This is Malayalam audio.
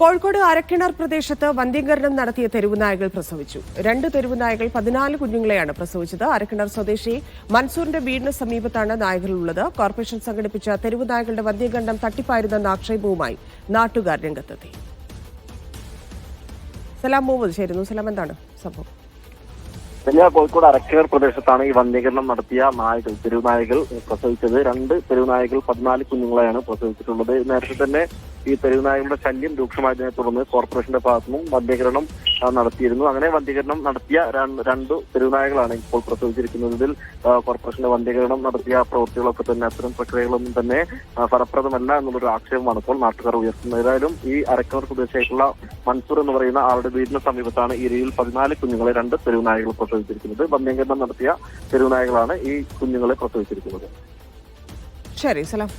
കോഴിക്കോട് അരക്കിണർ പ്രദേശത്ത് വന്ധ്യീകരണം നടത്തിയ തെരുവുനായകൾ പ്രസവിച്ചു. രണ്ട് തെരുവുനായകൾ പതിനാല് കുഞ്ഞുങ്ങളെയാണ് പ്രസവിച്ചത്. അരക്കിണർ സ്വദേശി മൻസൂറിന്റെ വീടിന് സമീപത്താണ് നായകളുള്ളത് കോർപ്പറേഷൻ സംഘടിപ്പിച്ച തെരുവുനായകളുടെ വന്ധ്യീകരണം തട്ടിപ്പായിരുന്നെന്ന ആക്ഷേപവുമായി നാട്ടുകാർ രംഗത്തെത്തി. വലിയ കോഴിക്കോട് അരക്കേർ പ്രദേശത്താണ് ഈ വന്ധ്യീകരണം നടത്തിയ നായകൾ തെരുവുനായകൾ പ്രസവിച്ചത്. രണ്ട് തെരുവുനായകൾ പതിനാല് കുഞ്ഞുങ്ങളെയാണ് പ്രസവിച്ചിട്ടുള്ളത്. നേരത്തെ തന്നെ ഈ തെരുവുനായകളുടെ ശല്യം രൂക്ഷമായതിനെ തുടർന്ന് കോർപ്പറേഷന്റെ ഭാഗത്തുനിന്നും നിന്നും ആ, നടത്തിയിരുന്നു. അങ്ങനെ വന്ധ്യകരണം നടത്തിയ രണ്ട് തെരുവുനായകളാണ് ഇപ്പോൾ പ്രസവിച്ചിരിക്കുന്നത്. ഇതിൽ ആ, കോർപ്പറേഷന്റെ വന്ധ്യകരണം നടത്തിയ പ്രവൃത്തികളൊക്കെ തന്നെ അത്തരം പ്രക്രിയകളൊന്നും തന്നെ ഫലപ്രദമല്ല എന്നുള്ളൊരു ആക്ഷേപമാണ് ഇപ്പോൾ നാട്ടുകാർ ഉയർത്തുന്നത്. ഏതായാലും ഈ അരക്കവർ സ്വദേശിയായിട്ടുള്ള മൻസൂർ എന്ന് പറയുന്ന ആളുടെ വീടിന് സമീപത്താണ് ഈ രീതിയിൽ പതിനാല് കുഞ്ഞുങ്ങളെ രണ്ട് തെരുവുനായകൾ പ്രസവിച്ചിരിക്കുന്നത്. വന്ധ്യകരണം നടത്തിയ തെരുവുനായകളാണ് ഈ കുഞ്ഞുങ്ങളെ പ്രസവിച്ചിരിക്കുന്നത്. ശരി സലാം.